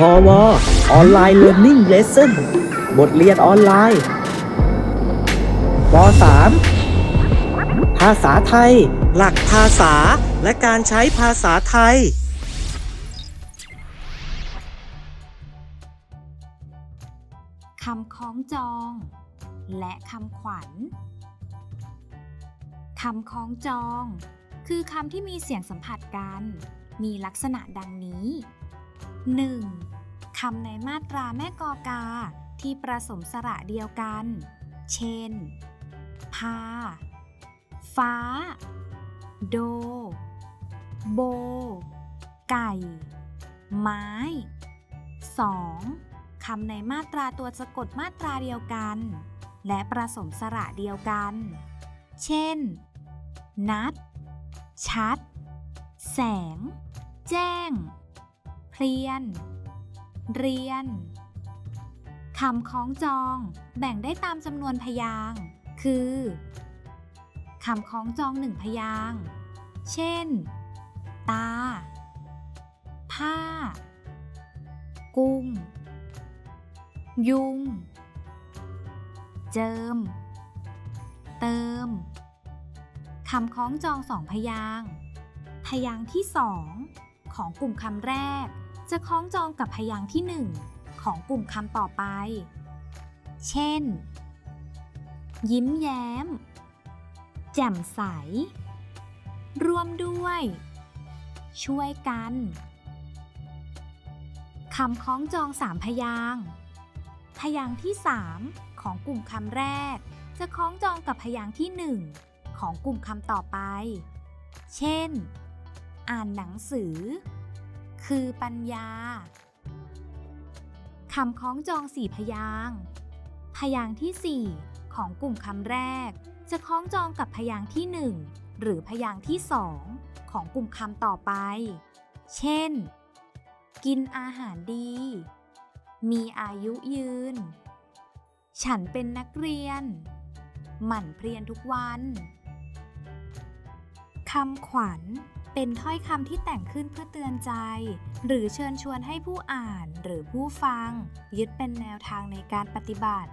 พอวออนไลน์เรียน i ิ g เลสเซ่นบทเรียนออนไลน์ป .3 ภาษาไทย หลักภาษาและการใช้ภาษาไทย คำคล้องจอง และคำขวัญ คำคล้องจอง คือคำที่มีเสียงสัมผัสกัน มีลักษณะดังนี้ 1. คำในมาตราแม่กอกา ที่ประสมสระเดียวกัน เช่น พา ฟ้า โด โบ ไก่ ไม้ 2. คำในมาตราตัวสะกดมาตราเดียวกัน และประสมสระเดียวกัน เช่น นัด ชัด แสง แจ้ง เพลียน เรียนคำคล้องจองแบ่งได้ตามจำนวนพยางค์คือคำคล้องจองหนึ่งพยางค์เช่น ตา ผ้า กุ้ง ยุง เจิม เติม คำคล้องจองสองพยางค์พยางค์ที่สองของกลุ่มคำแรก จะคล้องจองกับพยางค์ที่หนึ่งของกลุ่มคำต่อไป เช่น ยิ้มแย้ม แจ่มใส รวมด้วย ช่วยกันคำคล้องจองสามพยางพยางที่ 3 ของกลุ่มคำแรก จะคล้องจองกับพยางที่ 1 ของกลุ่มคำต่อไป เช่น อ่านหนังสือ คือปัญญาคำคล้องจองสี่พยางพยางที่ 4 ของกลุ่มคำแรก จะคล้องจองกับพยางที่ 1 หรือพยางที่ 2 ของกลุ่มคำต่อไป เช่น กินอาหารดี มีอายุยืน ฉันเป็นนักเรียน หมั่นเพียรทุกวันคำขวัญ เป็นถ้อยคำที่แต่งขึ้นเพื่อเตือนใจ หรือเชิญชวนให้ผู้อ่านหรือผู้ฟัง ยึดเป็นแนวทางในการปฏิบัติ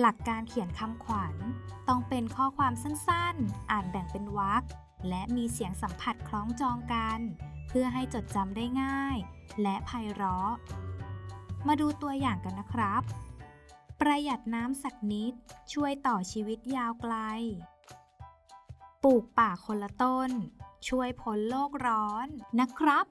หลักการเขียนคำขวัญ ต้องเป็นข้อความสั้นๆ อ่านแบ่งเป็นวรรคและมีเสียงสัมผัสคล้องจองกัน เพื่อให้จดจำได้ง่าย และไพเราะ มาดูตัวอย่างกันนะครับ ประหยัดน้ำสักนิดช่วยต่อชีวิตยาวไกล ปลูกป่าคนละต้น ช่วยพ้นโลกร้อนนะครับ